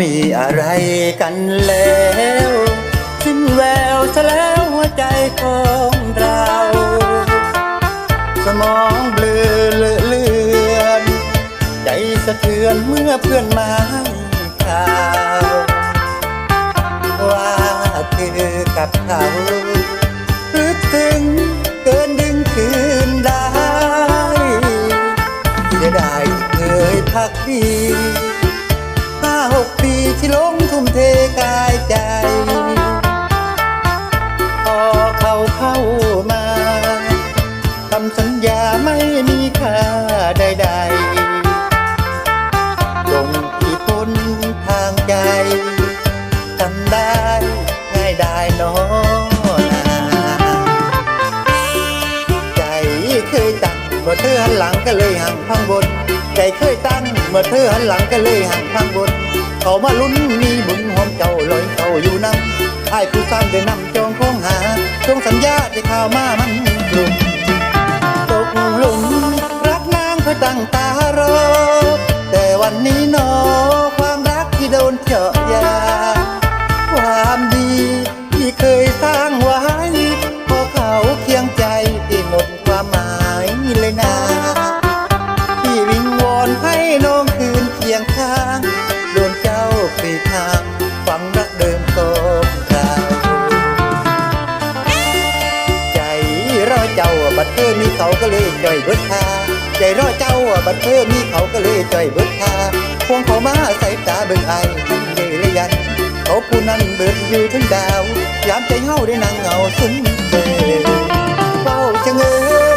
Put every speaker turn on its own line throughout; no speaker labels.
มีอะไรกันแล้วสิ้นแววซะแล้วหัวใจของเรา สมองเบลอเลอเลือน ใจสะเทือนเมื่อเพื่อนมาให้ข่าว ว่าเธอกับเขารึกถึงเกินดึงคืนได้เสียดายเคยพักดี ที่ลงทุ่มเทกายใจ พอเขาเข้ามาคำสัญญาไม่มีค่าใดๆลงที่พ้นทางใจทำได้ง่ายได้นอนาใจเคยตั้งเมื่อเธอหันหลังก็เลยห่างพังบน ใจเคยตั้งเมื่อเธอหันหลังก็เลยห่างพังบน เขามาลุ้นมีบุญหอมเจ้าลอยเข้าอยู่น้ำไอ้ายผู้สร้างได้นำจองของหาจงสัญญาที่ข่าวมามันกลุ่มตกหลุมรักนางเพื่อตั้งตา ทางฝังรักเดิมกองเราใจรอเจ้าบัดเธอมีเขาก็เลยจ่อยเบิดทาใจรอเจ้าบัดเธอมีเขาก็เลยจ่อยเบิดทาพวงเขามาใส่ตาเบิ่งไอทั้งเยเลยยัน เขาผู้นั้นเบิดอยู่ถึงดาว ยามใจเฮาได้นั่งเหงาซึ้งเบเฝ้าชะเง้อ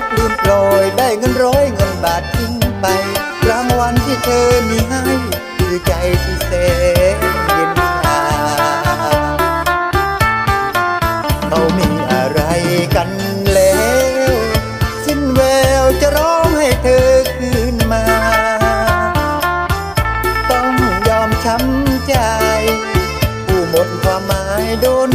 ชรลืมโปรยได้เงินร้อยเงินบาททิ้งไป รางวัลที่เธอมีให้คือใจที่แสนเย็นชาเขามีอะไรกันแล้ว สิ้นแววจะร้องให้เธอคืนมา ต้องยอมช้ำใจ ผู้หมดความหมายโดน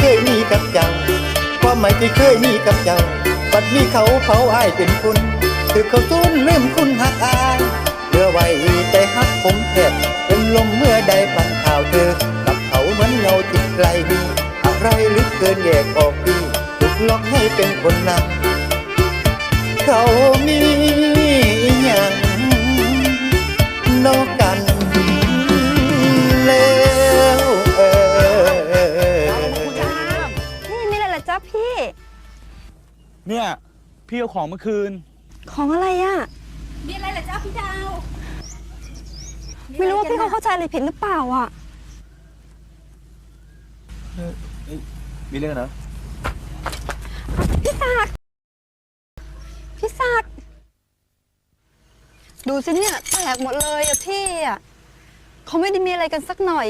เคยมีกับเจ้าความหมายที่เคยมีกับเจ้าบัดนี้เขาเผาอายเป็นคุณถือเขาสูญลืมคุณหักอายเหลือไว้แต่หักผมแทบเป็นลมเมื่อใดฟังข่าวเธอ กับเขาเหมือนเงาจิตไกลมีอะไรลึกเกินแยกออกดีถูกล็อกให้เป็นคนนำเขามีอย่าง
มีอะไรเหรอจ๊ะพี่
เนี่ย พี่เอาของมาคืน
ของอะไรอะ
มีอะไรเหรอจ๊ะพี่ดาว
ไม่รู้ว่าพี่เขาเข้าใจอะไรผิดหรือเปล่าอะ
มีเรื่องเหรอ
พี่ศักดิ์พี่ศักดิ์ดูสิเนี่ยแตกหมดเลยอะพี่อะเขาไม่ได้มีอะไรกันสักหน่อย